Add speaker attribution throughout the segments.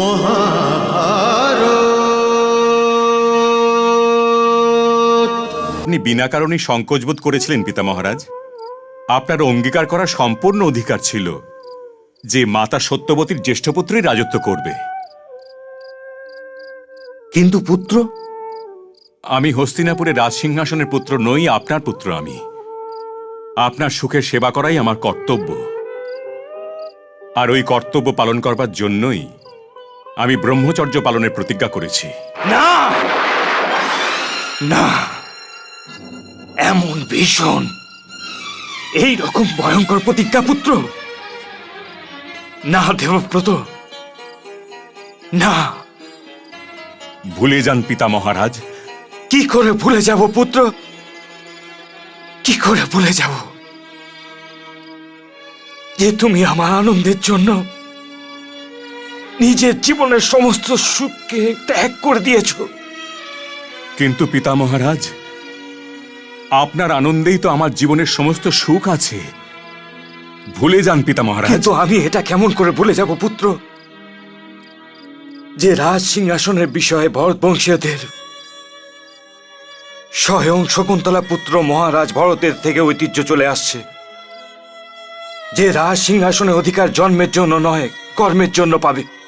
Speaker 1: মহাভারত।
Speaker 2: আপনি বিনা কারণে সংকোচবোধ করেছিলেন পিতা মহারাজ। আপনার অঙ্গীকার করার সম্পূর্ণ অধিকার ছিল যে মাতা সত্যবতীর জ্যেষ্ঠ পুত্রই রাজত্ব করবে।
Speaker 3: কিন্তু পুত্র?
Speaker 2: আমি হস্তিনাপুরের রাজসিংহাসনের পুত্র নই আপনার পুত্র আমি। আপনার সুখের সেবা করাই আমার কর্তব্য। আর ওই কর্তব্য পালন করবার জন্যই আমি ব্রহ্মচর্য পালনের প্রতিজ্ঞা করেছি।
Speaker 3: না! না! এমন ভীষণ! এই রকম ভয়ঙ্কর প্রতিজ্ঞা পুত্র! না দেবব্রত! না!
Speaker 2: ভুলে যান পিতা মহারাজ।
Speaker 3: কি করে ভুলে যাব পুত্র? কি করে ভুলে যাব? যে তুমি আমার আনন্দের জন্য নিজের জীবনের সমস্ত সুখকে ত্যাগ করে দিয়েছ।
Speaker 2: কিন্তু পিতা মহারাজ আপনার আনন্দেই তো আমার জীবনের সমস্ত সুখ আছে। ভুলে যান পিতা মহারাজ।
Speaker 3: কিন্তু আমি এটা কেমন করে ভুলে যাব পুত্র? যে রাজ সিংহাসনের বিষয়ে ভরত বংশীয়দের স্বয়ং শকুন্তলা পুত্র মহারাজ ভরতের থেকে ঐতিহ্য চলে আসছে। যে রাজ সিংহাসনে অধিকার জন্মের জন্য নয় কর্মের জন্য পাবে।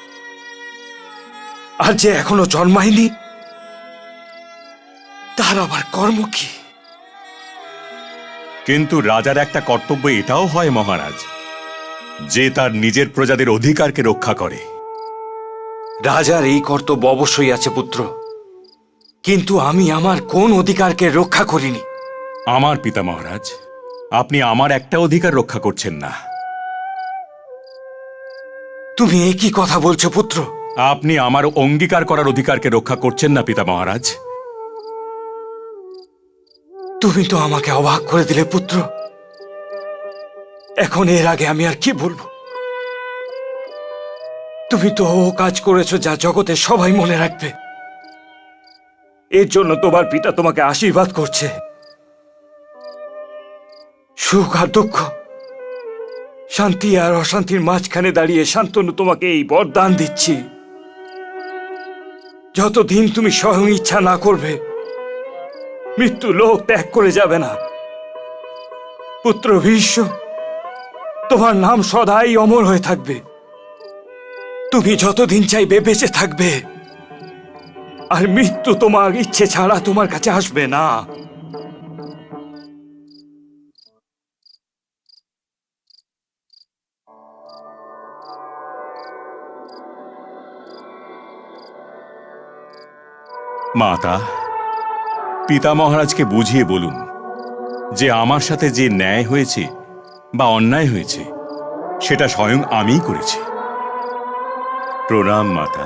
Speaker 3: আর যে এখনও জন্মায়নি তার আবার কর্ম কি?
Speaker 2: কিন্তু রাজার একটা কর্তব্য এটাও হয় মহারাজ যে তার নিজের প্রজাদের অধিকারকে রক্ষা করে।
Speaker 3: রাজার এই কর্তব্য অবশ্যই আছে পুত্র। কিন্তু আমি আমার কোন অধিকারকে রক্ষা করিনি।
Speaker 2: আমার পিতা মহারাজ আপনি আমার একটা অধিকার রক্ষা করছেন না।
Speaker 3: তুমি একই কথা বলছো পুত্র?
Speaker 2: আপনি আমার অঙ্গীকার করার অধিকারকে রক্ষা করছেন না, পিতা মহারাজ।
Speaker 3: তুমি তো আমাকে অবাক করে দিলে, পুত্র। এখন এর আগে আমি আর কি বলব? তুমি তো ও কাজ করেছ যা জগতে সবাই মনে রাখবে। এর জন্য তোমার পিতা তোমাকে আশীর্বাদ করছে। সুখ আর দুঃখ, শান্তি আর অশান্তির মাঝখানে দাঁড়িয়ে শান্তনু তোমাকে এই বরদান দিচ্ছি। যতদিন তুমি স্বয়ং ইচ্ছা না করবে, মৃত্যু লোক ত্যাগ করে যাবে না। পুত্র ভীষ্ম, তোমার নাম সদাই অমর হয়ে থাকবে। তুমি যতদিন চাইবে বেঁচে থাকবে, আর মৃত্যু তোমার ইচ্ছে ছাড়া তোমার কাছে আসবে না।
Speaker 2: মাতা পিতা মহারাজকে বুঝিয়ে বলুন যে আমার সাথে যে ন্যায় হয়েছে বা অন্যায় হয়েছে, সেটা স্বয়ং আমিই করেছি। প্রণাম মাতা।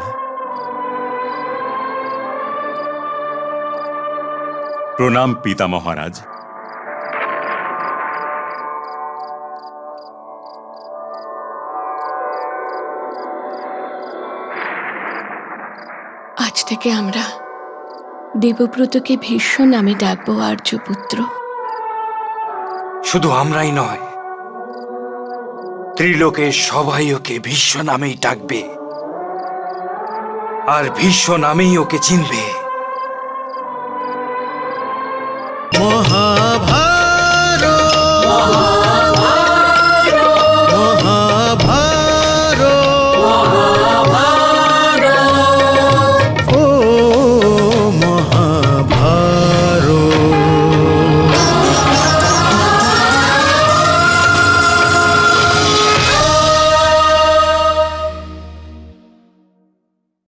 Speaker 2: প্রণাম পিতা মহারাজ
Speaker 4: আজ থেকে আমরা দেবব্রতকে ভীষ্ম নামে ডাকবো আর্যপুত্র।
Speaker 3: শুধু আমরাই নয়, ত্রিলোকে সবাই ওকে ভীষ্ম নামেই ডাকবে, আর ভীষ্ম নামেই ওকে চিনবে।